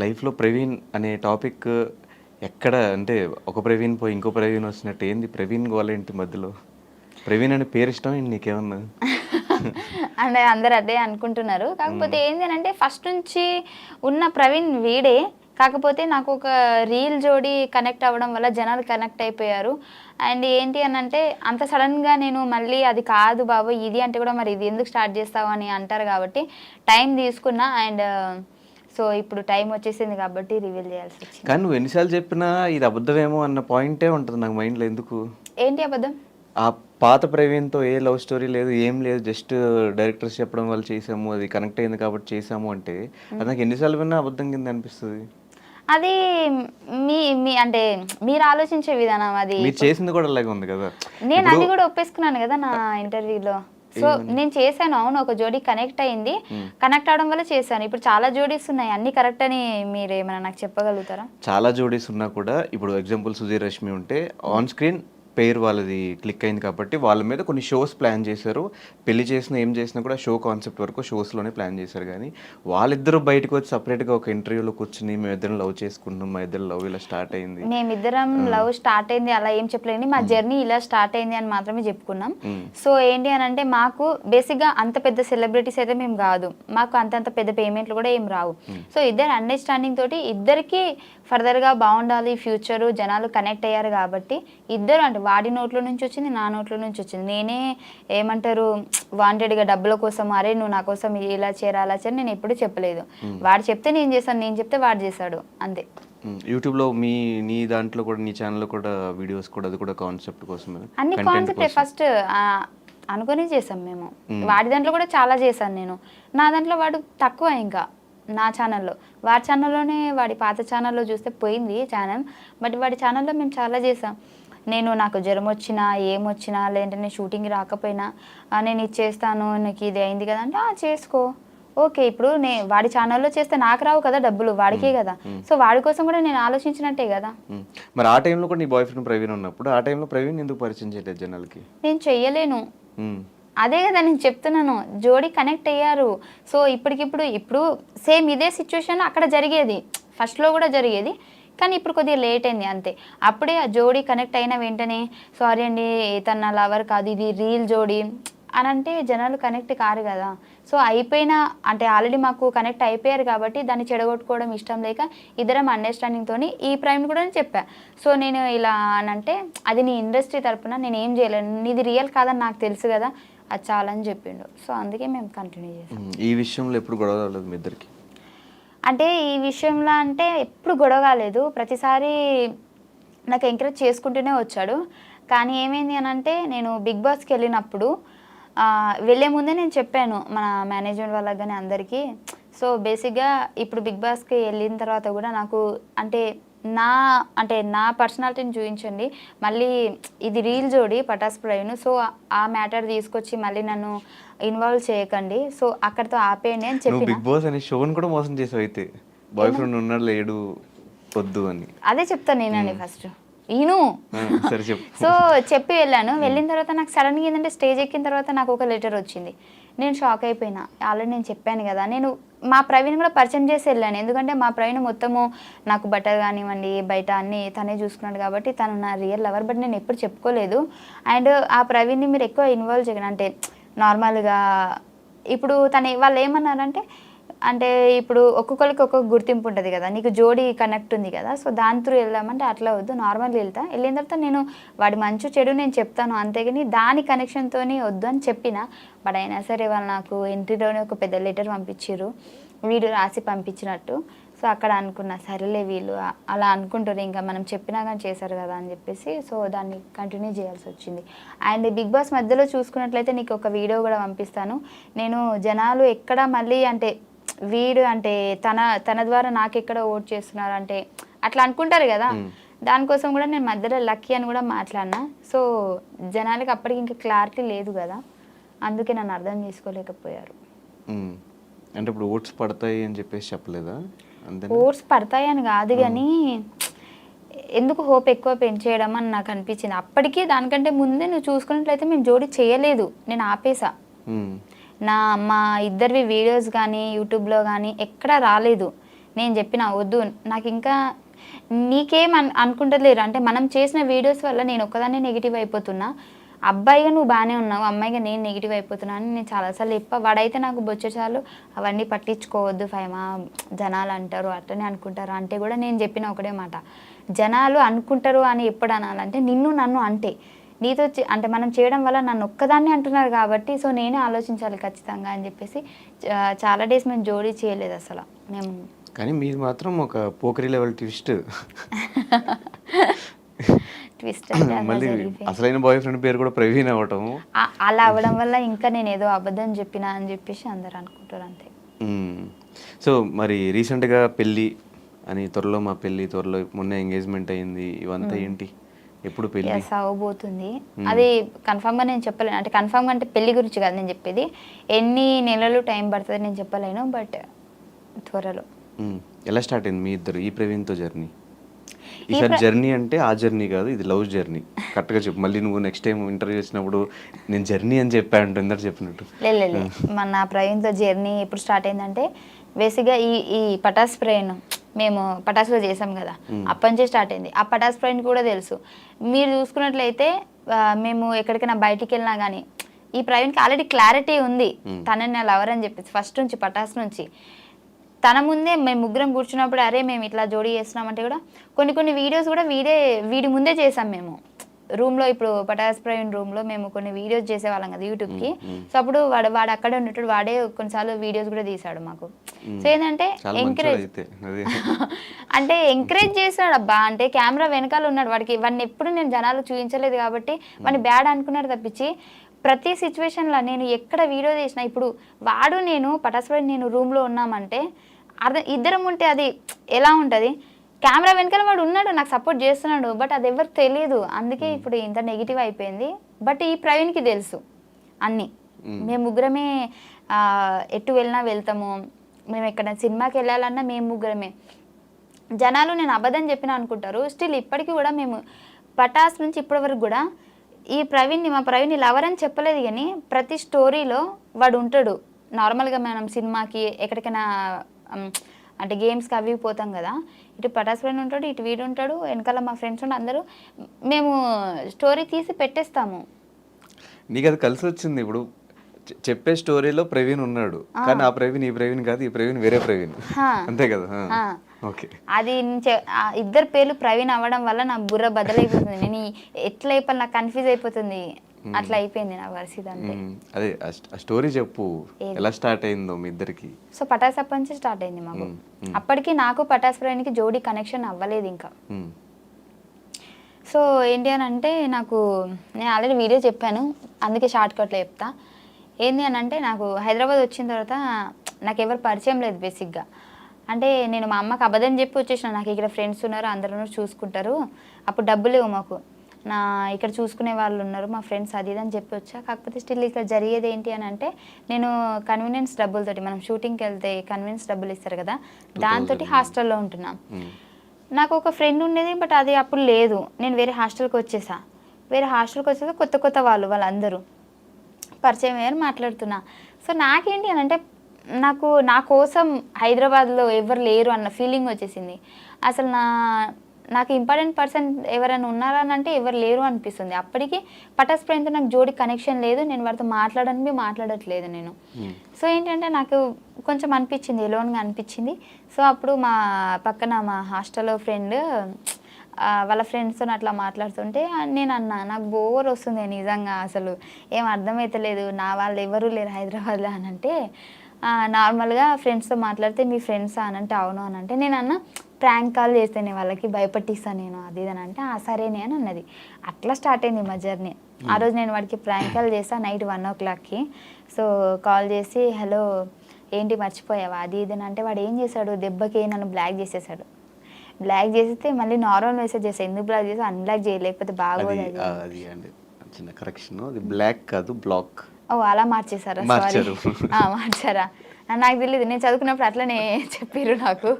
లైఫ్లో ప్రవీణ్ అనే టాపిక్ ఎక్కడ అంటే ఒక ప్రవీణ్ పోయి ఇంకో ప్రవీణ్ వచ్చినట్టు ఏంది ప్రవీణ్ గోలేంటి మధ్యలో? ప్రవీణ్ అనే పేరు ఇష్టం ఏంటి నీకేమన్నా? అంటే అందరు అదే అనుకుంటున్నారు. కాకపోతే ఏంటి అని అంటే ఫస్ట్ నుంచి ఉన్న ప్రవీణ్ వీడే. కాకపోతే నాకు ఒక రీల్ జోడి కనెక్ట్ అవ్వడం వల్ల జనాలు కనెక్ట్ అయిపోయారు. అండ్ ఏంటి అని అంటే అంత సడన్గా నేను మళ్ళీ అది కాదు బాబు ఇది అంటే కూడా మరి ఇది ఎందుకు స్టార్ట్ చేస్తావు అని అంటారు కాబట్టి టైం తీసుకున్నా. అండ్ సో ఇప్పుడు టైం వచ్చేసింది కాబట్టి రివీల్ చేయాల్సి వచ్చింది. కానీ నువ్వు ఎన్నిసార్లు చెప్పినా ఇది అబద్ధమేమో అన్న పాయింటే ఉంటుంది నాకు మైండ్లో ఎందుకు? ఏంటి అబద్ధం? ఆ పాత ప్రవీణ్తో ఏ లవ్ స్టోరీ లేదు ఏం లేదు జస్ట్ డైరెక్టర్స్ చెప్పడం వల్ల చేసాము అది కనెక్ట్ అయింది కాబట్టి చేసాము అంటే అది నాకు ఎన్నిసార్లు విన్నా అబద్ధం కింద అనిపిస్తుంది. అది మీ మీ అంటే మీరు ఆలోచించే విధానం అది. మీరు చేసింది కూడా అలాగే ఉంది కదా. నేను అది కూడా ఒప్పేసుకున్నాను కదా నా ఇంటర్వ్యూలో. సో నేను చేశాను అవును ఒక జోడీ కనెక్ట్ అయింది. కనెక్ట్ అవడం వల్ల చేశాను. ఇప్పుడు చాలా జోడీస్ ఉన్నాయి. అన్ని కరెక్ట్ అని మీరు ఏమైనా నాకు చెప్పగలుగుతారా? చాలా జోడీస్ ఉన్నా కూడా ఇప్పుడు ఎగ్జాంపుల్ సుధీర్ రష్మి ఉంటే ఆన్ స్క్రీన్ పేరు వాళ్ళది క్లిక్ అయింది కాబట్టి వాళ్ళ మీద కొన్ని షోస్ ప్లాన్ చేశారు. పెళ్ళి చేసిన ఏం చేసినా కూడా షో కాన్సెప్ట్ వరకు షోస్లోనే ప్లాన్ చేశారు కానీ వాళ్ళిద్దరూ బయటకు వచ్చి సపరేట్గా ఒక ఇంటర్వ్యూలో కూర్చుని మేము ఇద్దరం లవ్ చేసుకుంటున్నాం మా ఇద్దరు లవ్ ఇలా స్టార్ట్ అయింది. మేమిద్దరం లవ్ స్టార్ట్ అయింది అలా ఏం చెప్పలేండి మా జర్నీ ఇలా స్టార్ట్ అయింది అని మాత్రమే చెప్పుకున్నాం. సో ఏంటి అని అంటే మాకు బేసిక్గా అంత పెద్ద సెలబ్రిటీస్ అయితే మేము కాదు. మాకు అంతంత పెద్ద పేమెంట్లు కూడా ఏం రావు. సో ఇద్దరు అండర్స్టాండింగ్ తోటి ఇద్దరికి ఫర్దర్గా బాగుండాలి ఫ్యూచరు జనాలు కనెక్ట్ అయ్యారు కాబట్టి ఇద్దరు అంటే వాడి నోట్ల నుంచి వచ్చింది నా నోట్ల నుంచి వచ్చింది. నేనే ఏమంటారు వాంటెడ్గా డబ్బుల కోసం అరే నువ్వు నా కోసం ఇలా చేయరా అలా నేను ఎప్పుడు చెప్పలేదు. వాడు చెప్తే నేను చేశాను నేను చెప్తే వాడు చేశాడు అంతే. యూట్యూబ్లో మీ నీ దాంట్లో కూడా నీ ఛానల్లో కూడా వీడియోస్ కూడా అది కూడా కాన్సెప్ట్ కోసమే? అన్ని కాన్సెప్టే ఫస్ట్ అనుకుని చేసాం మేము. వాడి దాంట్లో కూడా చాలా చేశాను నేను. నా దాంట్లో వాడు తక్కువ ఇంకా నా ఛానల్లో వాడి ఛానల్లోనే వాడి పాత ఛానల్లో చూస్తే పోయింది ఛానల్ బట్ వాడి ఛానల్లో మేము చాలా చేసాం నేను నాకు జ్వరం వచ్చినా ఏమొచ్చినా లేదంటే నేను షూటింగ్ రాకపోయినా "ఆ, నేను ఇది చేస్తాను నీకు ఇది అయింది కదా అంటే "ఆ, చేసుకో. ఓకే ఇప్పుడు నే వాడి ఛానల్లో చేస్తే నాకు రావు కదా డబ్బులు వాడికే కదా. సో వాడి కోసం కూడా నేను ఆలోచించినట్టే కదా. మరి ఆ టైంలో కూడా నీ బాయ్ ఫ్రెండ్ ప్రవీణ్ ఉన్నప్పుడు ఆ టైంలో ప్రవీణ్ ఎందుకు పరిచయం చేయలేదు జనాలకి? నేను చెయ్యలేను. అదే కదా నేను చెప్తున్నాను జోడీ కనెక్ట్ అయ్యారు. సో ఇప్పటికిప్పుడు ఇప్పుడు సేమ్ ఇదే సిచ్యువేషన్ అక్కడ జరిగేది. ఫస్ట్లో కూడా జరిగేది. కానీ ఇప్పుడు కొద్దిగా లేట్ అయింది అంతే. అప్పుడే ఆ జోడీ కనెక్ట్ అయిన వెంటనే సారీ అండి తన లవర్ కాదు ఇది రీల్ జోడీ అని అంటే జనాలు కనెక్ట్ కారు కదా. సో అయిపోయిన అంటే ఆల్రెడీ మాకు కనెక్ట్ అయిపోయారు కాబట్టి దాన్ని చెడగొట్టుకోవడం ఇష్టం లేక ఇద్దరం అండర్స్టాండింగ్తో ఈ ప్రైమ్ కూడా నేను చెప్పా. సో నేను ఇలా అని అంటే అది నీ ఇండస్ట్రీ తరపున నేను ఏం చేయలేను నీది రియల్ కాదని నాకు తెలుసు కదా అది చాలని చెప్పిండు. సో అందుకే మేము కంటిన్యూ చేసాం. ఈ విషయంలో ఎప్పుడు గొడవ మీ ఇద్దరికి? అంటే ఈ విషయంలో అంటే ఎప్పుడు గొడవ కాలేదు. ప్రతిసారి నాకు ఎంకరేజ్ చేసుకుంటూనే వచ్చాడు. కానీ ఏమైంది అని అంటే నేను బిగ్ బాస్కి వెళ్ళినప్పుడు వెళ్ళే ముందే నేను చెప్పాను మన మేనేజ్మెంట్ వాళ్ళకి కానీ అందరికీ. సో బేసిక్గా ఇప్పుడు బిగ్ బాస్కి వెళ్ళిన తర్వాత కూడా నాకు అంటే నా అంటే నా పర్సనాలిటీని చూపించండి. మళ్ళీ ఇది రీల్ జోడి పటాస్ ప్రవీణ్. సో ఆ మ్యాటర్ తీసుకొచ్చి మళ్ళీ నన్ను ఇన్వాల్వ్ చేయకండి. సో అక్కడితో ఆపేయండి అని చెప్పిన. బిగ్ బాస్ అనే షోని కూడా మోసం చేసావు అయితే. బాయ్ ఫ్రెండ్ ఉన్నాడు లేడు వద్దు అని. అదే చెప్తాను నేనండి ఫస్ట్ ఈను. చెప్పు. సో చెప్పి వెళ్ళాను. వెళ్ళిన తర్వాత నాకు సడన్గా ఏంటంటే స్టేజ్ ఎక్కిన తర్వాత నాకు ఒక లెటర్ వచ్చింది. నేను షాక్ అయిపోయినా. ఆల్రెడీ నేను చెప్పాను కదా. నేను మా ప్రవీణ్ కూడా పరిచయం చేసి వెళ్ళాను. ఎందుకంటే మా ప్రవీణ్ మొత్తము నాకు బట్టలు కానివ్వండి బయట అన్ని తనే చూసుకున్నాడు కాబట్టి తను నా రియల్ లవర్ బట్ నేను ఎప్పుడు చెప్పుకోలేదు. అండ్ ఆ ప్రవీణ్ని మీరు ఎక్కువ ఇన్వాల్వ్ చేయను అంటే నార్మల్గా ఇప్పుడు తను వాళ్ళు ఏమన్నారంటే అంటే ఇప్పుడు ఒక్కొక్కరికి ఒక్కొక్క గుర్తింపు ఉంటుంది కదా. నీకు జోడీ కనెక్ట్ ఉంది కదా. సో దాని త్రూ వెళ్దామంటే అట్లా వద్దు. నార్మల్ వెళ్తా. వెళ్ళిన తర్వాత నేను వాడి మంచు చెడు నేను చెప్తాను అంతేగాని దాని కనెక్షన్తోని వద్దు అని చెప్పిన. బట్ అయినా సరే వాళ్ళు నాకు ఎంట్రీలోనే ఒక పెద్ద లెటర్ పంపించారు వీడు రాసి పంపించినట్టు. సో అక్కడ అనుకున్నా సరేలే వీళ్ళు అలా అనుకుంటారు ఇంకా మనం చెప్పినా కానీ చేశారు కదా అని చెప్పేసి. సో దాన్ని కంటిన్యూ చేయాల్సి వచ్చింది. అండ్ బిగ్ బాస్ మధ్యలో చూసుకున్నట్లయితే నీకు ఒక వీడియో కూడా పంపిస్తాను. నేను జనాలు ఎక్కడ మళ్ళీ అంటే వీడు అంటే తన తన ద్వారా నాకెక్కడ ఓట్ చేస్తున్నారు అంటే అట్లా అనుకుంటారు కదా. దానికోసం కూడా నేను మధ్యలో లక్కీ అని కూడా మాట్లాడినా. సో జనాలకి అప్పటికి ఇంకా క్లారిటీ లేదు కదా. అందుకే నన్ను అర్థం చేసుకోలేకపోయారు. అంటే ఇప్పుడు ఓట్స్ పడతాయి అని చెప్పేసి చెప్పలేదా? ఓట్స్ పడతాయని కాదు కానీ ఎందుకు హోప్ ఎక్కువ పెంచేయడం అని నాకు అనిపించింది. అప్పటికి దానికంటే ముందే నువ్వు చూసుకున్నట్లయితే మేము జోడి చేయలేదు. నేను ఆపేసా. నా మా ఇద్దరివి వీడియోస్ కానీ యూట్యూబ్లో కానీ ఎక్కడా రాలేదు. నేను చెప్పిన వద్దు నాకు ఇంకా నీకేం అన్ అనుకుంటలేరు. అంటే మనం చేసిన వీడియోస్ వల్ల నేను ఒక్కదాన్నే నెగిటివ్ అయిపోతున్నా. అబ్బాయిగా నువ్వు బాగానే ఉన్నావు అమ్మాయిగా నేను నెగిటివ్ అయిపోతున్నా అని నేను చాలాసార్లు చెప్పా. వాడైతే నాకు బొచ్చేసార్లు అవన్నీ పట్టించుకోవద్దు ఫైమా జనాలు అంటారు అట్లనే అనుకుంటారు అంటే కూడా నేను చెప్పిన ఒకటే మాట. జనాలు అనుకుంటారు అని ఎప్పుడు అనాలంటే నిన్ను నన్ను అంటే. నీతో అంటే మనం చేయడం వల్ల నన్ను ఒక్కదాన్ని అంటున్నారు కాబట్టి సో నేనే ఆలోచించాలి ఖచ్చితంగా అని చెప్పేసి చాలా డేస్ మేము జోడీ చేయలేదు అసలు. మేము కానీ మీది మాత్రం ఒక పోకరి లెవెల్ ట్విస్ట్. ట్విస్ట్ మళ్ళీ. అసలైన బాయ్ ఫ్రెండ్ పేరు కూడా ప్రవీణ్ అవటం ఆ- అలా అవ్వడం వల్ల ఇంకా నేను ఏదో అబద్ధం చెప్పినా అని చెప్పేసి అందరు అనుకుంటారు అంతే. సో మరి రీసెంట్గా పెళ్ళి అని త్వరలో మా పెళ్ళి త్వరలో మొన్న ఎంగేజ్మెంట్ అయింది ఇవంతా ఏంటి? ఎప్పుడు పెళ్ళి? ఎస్ అవ్వబోతుంది. అది కన్ఫామ్గా నేను చెప్పలేను. అంటే కన్ఫామ్గా అంటే పెళ్ళి గురించి కాదు నేను చెప్పేది. ఎన్ని నెలలు టైం పడుతుంది నేను చెప్పలేను బట్ త్వరలో. మ్మ్. ఎలా స్టార్ట్ అయింది మీ ఇద్దరు ఈ ప్రవీణ్తో జర్నీ? ఈసారి జర్నీ అంటే ఆ జర్నీ కాదు ఇది లవ్ జర్నీ. కరెక్ట్గా చెప్పు. మళ్ళీ నువ్వు నెక్స్ట్ టైం ఇంటర్వ్యూ చేసినప్పుడు నేను జర్నీ అని చెప్పా అంటూ చెప్పినట్టు. లే లే, లే. మన ప్రవీణ్తో జర్నీ ఎప్పుడు స్టార్ట్ అయిందంటే బేసిక్గా ఈ ఈ పటాస్ ప్రయాణం మేము పటాస్లో చేసాం కదా. అప్పటి నుంచే స్టార్ట్ అయింది. ఆ పటాస్ ప్రయాణ్ కూడా తెలుసు. మీరు చూసుకున్నట్లయితే మేము ఎక్కడికైనా బయటికి వెళ్ళినా కానీ ఈ ప్రవీణ్కి ఆల్రెడీ క్లారిటీ ఉంది. తనని నా లవర్ అని చెప్పేసి ఫస్ట్ నుంచి పటాస్ నుంచి. తన ముందే మేము ముగ్గురం కూర్చున్నప్పుడు అరే మేము ఇట్లా జోడీ చేస్తున్నామంటే కూడా కొన్ని కొన్ని వీడియోస్ కూడా వీడే వీడి ముందే చేసాం మేము. రూమ్లో ఇప్పుడు పటాస్ ప్రవీణ్ రూమ్లో మేము కొన్ని వీడియోస్ చేసేవాళ్ళం కదా యూట్యూబ్కి సో అప్పుడు వాడు వాడు అక్కడే ఉన్నట్టు వాడే కొన్నిసార్లు వీడియోస్ కూడా తీసాడు మాకు. సో ఏంటంటే ఎంకరేజ్ అంటే ఎంకరేజ్ చేశాడు అబ్బా. అంటే కెమెరా వెనకాల ఉన్నాడు. వాడికి వాడిని ఎప్పుడు నేను జనాలు చూపించలేదు కాబట్టి వాడిని బ్యాడ్ అనుకున్నాడు తప్పించి ప్రతి సిచ్యువేషన్లో నేను ఎక్కడ వీడియో చేసినా ఇప్పుడు వాడు నేను పటాస్పడి నేను రూమ్లో ఉన్నామంటే అర్థం ఇద్దరం ఉంటే అది ఎలా ఉంటుంది? కెమెరా వెనకాల వాడు ఉన్నాడు నాకు సపోర్ట్ చేస్తున్నాడు బట్ అది ఎవరికి తెలియదు అందుకే ఇప్పుడు ఇంత నెగిటివ్ అయిపోయింది. బట్ ఈ ప్రవీణ్కి తెలుసు అన్నీ. మేము ముగ్గురమే ఎటు వెళ్ళినా వెళ్తాము. మేము ఎక్కడ సినిమాకి వెళ్ళాలన్నా మేము ముగ్గురమే. జనాలు నేను అబద్ధం చెప్పిన అనుకుంటారు. స్టిల్ ఇప్పటికీ కూడా మేము పటాస్ నుంచి ఇప్పటి వరకు కూడా ఈ ప్రవీణ్ని మా ప్రవీణ్ని లవర్ అని చెప్పలేదు కానీ ప్రతి స్టోరీలో వాడు ఉంటాడు. నార్మల్గా మనం సినిమాకి ఎక్కడికైనా అంటే గేమ్స్కి అవి పోతాం కదా. ఇటు పటాస్ ప్రవీణ్ ఉంటాడు ఇటు వీడు ఉంటాడు వెనకాల మా ఫ్రెండ్స్ ఉండి అందరూ. మేము స్టోరీ తీసి పెట్టేస్తాము. నీకు అది కలిసి వచ్చింది ఇప్పుడు. చెప్పే స్టోరీలో ప్రవీణ్ ఉన్నాడు. కానీ ఆ ప్రవీణ్ ఈ ప్రవీణ్ కాదు ఈ ప్రవీణ్ వేరే ప్రవీణ్. అంతే కదా. ఓకే. అది ఇద్దరు పేర్లు ప్రవీణ్ అవ్వడం వల్ల నా బుర్ర బదలైపోతుంది. నేను ఎట్లా అయిపోయి నాకు కన్ఫ్యూజ్ అయిపోతుంది. అట్లా అయిపోయింది నా పరిస్థితి అంతే. అదే స్టోరీ చెప్పు? ఎలా స్టార్ట్ అయిందో మీ ఇద్దరికి. సో పటాస్ అప్పటి నుంచి స్టార్ట్ అయింది మాకు. అప్పటికి నాకు పటాస్ ప్రయాణికి జోడీ కనెక్షన్ అవ్వలేదు ఇంకా. సో ఏంటి అని అంటే నాకు నేను ఆల్రెడీ వీడియో చెప్పాను. అందుకే షార్ట్ కట్లో చెప్తా. ఏంటి అని అంటే నాకు హైదరాబాద్ వచ్చిన తర్వాత నాకు ఎవరు పరిచయం లేదు బేసిక్గా. అంటే నేను మా అమ్మకి అబద్ధం చెప్పి వచ్చేసిన. నాకు ఇక్కడ ఫ్రెండ్స్ ఉన్నారు అందరూ చూసుకుంటారు. అప్పుడు డబ్బులు లేవు మాకు. నా ఇక్కడ చూసుకునే వాళ్ళు ఉన్నారు మా ఫ్రెండ్స్ అది ఇది అని చెప్పి వచ్చా. కాకపోతే స్టిల్ ఇక్కడ జరిగేది ఏంటి అని అంటే నేను కన్వీనియన్స్ డబ్బులతోటి మనం షూటింగ్కి వెళ్తే కన్వీనియన్స్ డబ్బులు ఇస్తారు కదా దాంతో హాస్టల్లో ఉంటున్నాం. మ్మ్. నాకు ఒక ఫ్రెండ్ ఉండేది బట్ అది అప్పుడు లేదు. నేను వేరే హాస్టల్కి వచ్చేసా. వేరే హాస్టల్కి వచ్చేసి కొత్త కొత్త వాళ్ళు వాళ్ళందరూ పరిచయం అయ్యారు మాట్లాడుతున్నా. సో నాకేంటి అని అంటే నాకు నా కోసం హైదరాబాద్లో ఎవరు లేరు అన్న ఫీలింగ్ వచ్చేసింది. అసలు నా నాకు ఇంపార్టెంట్ పర్సన్ ఎవరైనా ఉన్నారా అని అంటే ఎవరు లేరు అనిపిస్తుంది. అప్పటికి పటాస్ నాకు జోడి కనెక్షన్ లేదు. నేను వారితో మాట్లాడని మాట్లాడట్లేదు నేను. మ్మ్. సో ఏంటంటే నాకు కొంచెం అనిపించింది ఎలోన్గా అనిపించింది. సో అప్పుడు మా పక్కన మా హాస్టల్లో ఫ్రెండ్ వాళ్ళ ఫ్రెండ్స్తో అట్లా మాట్లాడుతుంటే నేను అన్నా నాకు బోర్ వస్తుంది నిజంగా అసలు. ఏం అర్థమవుతలేదు నా వాళ్ళు ఎవరు లేరు హైదరాబాద్లో అని అంటే నార్మల్గా ఫ్రెండ్స్తో మాట్లాడితే మీ ఫ్రెండ్స్ అని అంటే అవును అని అంటే నేను అన్న ప్రాంక్ కాల్ చేస్తేనే వాళ్ళకి భయపట్టిస్తాను నేను అది ఇది అని అంటే ఆ సరేనే అని అన్నది. అట్లా స్టార్ట్ అయింది మా జర్నీ. ఆ రోజు నేను వాడికి ప్రాంక్ కాల్ చేస్తాను నైట్ వన్ ఓ క్లాక్కి. సో కాల్ చేసి హలో ఏంటి మర్చిపోయావా? అది ఇది అని అంటే వాడు ఏం చేశాడు? దెబ్బకి నన్ను బ్లాక్ చేసేసాడు. బ్లాక్ చేస్తే మళ్ళీ నార్మల్ మెసేజ్ చేస్తాను ఎందుకు బ్లాక్ చేసి అన్బ్లాక్ చేయలేకపోతే బాగోదు అది అండి. చిన్న కరెక్షన్. అది బ్లాక్ కాదు బ్లాక్. ఓ అలా మార్చేసారా సారీ మార్చారు. నాకు తెలియదు నేను చదువుకున్నప్పుడు అట్లనే చెప్పారు నాకు.